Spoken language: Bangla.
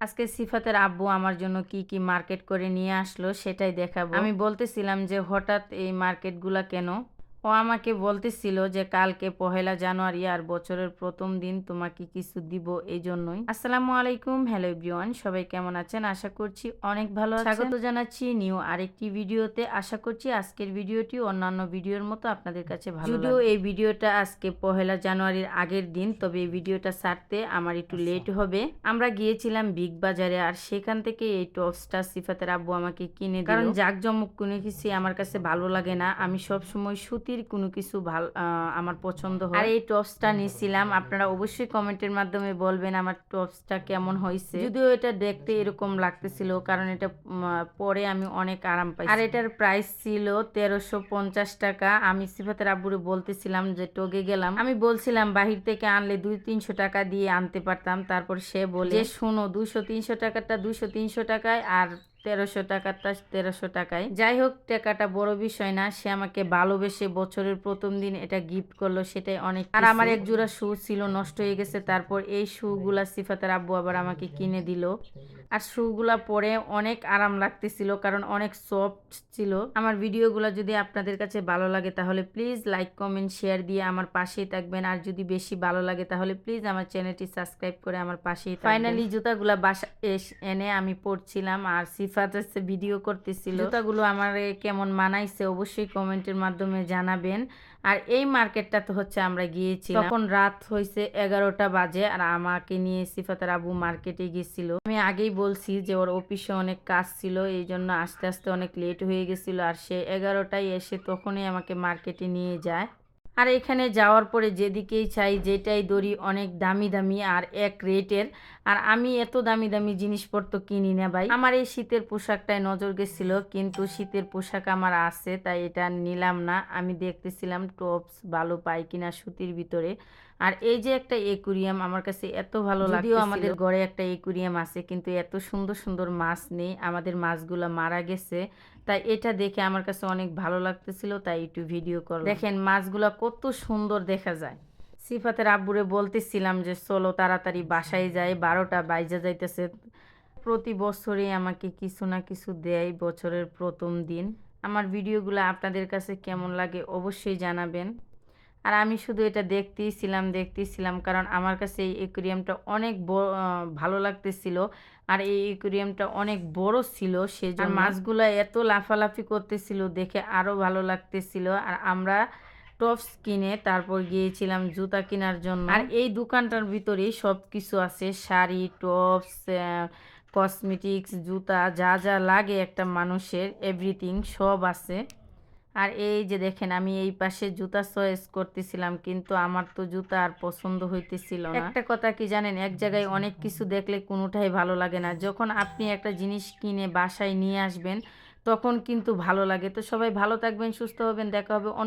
আজকে সিফাতের আব্বু আমার জন্য কি কি মার্কেট করে নিয়ে আসলো সেটাই দেখাবো। আমি বলতেছিলাম যে হঠাৎ এই মার্কেটগুলা কেন? ও আমাকে বলতেছিল যে কালকে পহেলা জানুয়ারি আর বছরের প্রথম দিন তোমাকে কিছু দিব এই জন্যই আসসালামু আলাইকুম হ্যালো এভরিওয়ান সবাই কেমন আছেন? আশা করছি অনেক ভালো স্বাগত জানাচ্ছি নিউ আরেকটি ভিডিওতে। আশা করছি আজকের ভিডিওটি অন্যান্য ভিডিওর মতো আপনাদের কাছে ভালো যদিও এই ভিডিওটা আজকে পহেলা জানুয়ারির আগের দিন তবে এই ভিডিওটা ছাড়তে আমার একটু লেট হবে। আমরা গিয়েছিলাম বিগ বাজারে আর সেখান থেকে এই টপসটা সিফাতের আব্বু আমাকে কিনে কারণ জাকজমক কোনো কিছু আমার কাছে ভালো লাগে না। আমি সব সময় সুতির কোনো কিছু ভালো আমার পছন্দ হয়। আর এই টপসটা নিয়েছিলাম আপনারা অবশ্যই কমেন্টের মাধ্যমে বলবেন আমার টপসটা কেমন হয়েছে। যদিও এটা দেখতে এরকম লাগতেছিল কারণ এটা পরে আমি অনেক আরাম পাই আর এটার প্রাইস ছিল তেরোশো পঞ্চাশ টাকা। আমি সিফাতের আব্বুরে বলতেছিলাম যে টগে গেলাম। আমি বলছিলাম বাহির থেকে আনলে দুই তিনশো টাকা দিয়ে আনতে পারতাম। তারপর সে বলে শোনো দুশো তিনশো টাকাটা দুশো তিনশো টাকায় আর তেরোশো টাকাটা তেরোশো টাকায়। যাই হোক টাকাটা বড় বিষয় না সে আমাকে ভালোবেসে বছরের প্রথম দিন এটা গিফট করল সেটাই অনেক আর আমার এক জোড়া শু ছিল নষ্ট হয়ে গেছে তারপর এই শুগুলা সিফাতের আব্বু আবার আমাকে কিনে দিল। আর শুগুলা পরে অনেক আরাম লাগতেছিল কারণ অনেক সফট ছিল। আমার ভিডিওগুলো যদি আপনাদের কাছে ভালো লাগে তাহলে প্লিজ লাইক কমেন্ট শেয়ার দিয়ে আমার পাশেই থাকবেন। আর যদি বেশি ভালো লাগে তাহলে প্লিজ আমার চ্যানেলটি সাবস্ক্রাইব করে আমার পাশেই ফাইনালি জুতাগুলা বাসা এস- এনে আমি পড়ছিলাম আর সিফাত হচ্ছে ভিডিও করতেছিল। জুতাগুলো আমার কেমন মানাইছে অবশ্যই কমেন্টের মাধ্যমে জানাবেন। আর এই মার্কেটটা তো হচ্ছে আমরা গিয়েছি তখন রাত হয়েছে এগারোটা বাজে আর আমাকে নিয়ে সিফাতের আবু মার্কেটে গেছিল। আমি আগেই বলছি যে ওর অফিসে অনেক কাজ ছিল এই জন্য আস্তে আস্তে অনেক লেট হয়ে গেছিল। আর সে এগারোটায় এসে তখনই আমাকে মার্কেটে নিয়ে যায়। আর এখানে যাওয়ার পরে যেদিকেই চাই যেটাই দড়ি অনেক দামি দামি আর এক রেটের। আর আমি এত দামি দামি জিনিসপত্র কিনি না ভাই। আমার এই শীতের পোশাকটায় নজর গেছিল, কিন্তু শীতের পোশাক আমার আছে, তাই এটা নিলাম না। আমি দেখতেছিলাম টপস ভালো পাই কিনা সুতির ভিতরে। আর এই যে একটা একুরিয়াম আমার কাছে এত ভালো লাগল আমাদের ঘরে একটা একুরিয়াম আছে কিন্তু এত সুন্দর সুন্দর মাছ নেই। আমাদের মাছগুলো মারা গেছে। তাই এটা দেখে আমার কাছে অনেক ভালো লাগতেছিল তাই একটু ভিডিও করলাম। দেখেন মাছগুলো কত সুন্দর দেখা যায়। সিফাতের আব্বুরে বলতেছিলাম যে চলো তাড়াতাড়ি বাসায় যাই বারোটা বাইজা যাইতেছে। প্রতি বছরই আমাকে কিছু না কিছু দেয় বছরের প্রথম দিন। আমার ভিডিওগুলো আপনাদের কাছে কেমন লাগে অবশ্যই জানাবেন। আর আমি শুধু এটা দেখতেই ছিলাম দেখতেই ছিলাম কারণ আমার কাছে এই একুরিয়ামটা অনেক বড় ভালো লাগতেছিল আর এই একুরিয়ামটা অনেক বড় ছিল সেজন্য মাছগুলো এত লাফালাফি করতেছিল দেখে আরও ভালো লাগতেছিল আর আমরা টপস কিনে তারপর গিয়েছিলাম জুতা কেনার জন্য। আর এই দোকানটার ভিতরেই সব কিছু আছে শাড়ি টপস কসমেটিক্স জুতা যা যা লাগে একটা মানুষের এভরিথিং সব আছে। আর এই যে দেখেন, আমি এই পাশে জুতা চয়েস করতেছিলাম, কিন্তু আমার তো জুতা আর পছন্দ হইতেছিল না। একটা কথা কি জানেন, এক জায়গায় অনেক কিছু দেখলে কোনোটাই ভালো লাগে না। যখন আপনি একটা জিনিস কিনে বাসায় নিয়ে আসবেন, তখন কিন্তু ভালো লাগে। তো সবাই ভালো থাকবেন, সুস্থ হবেন, দেখা হবে অন্য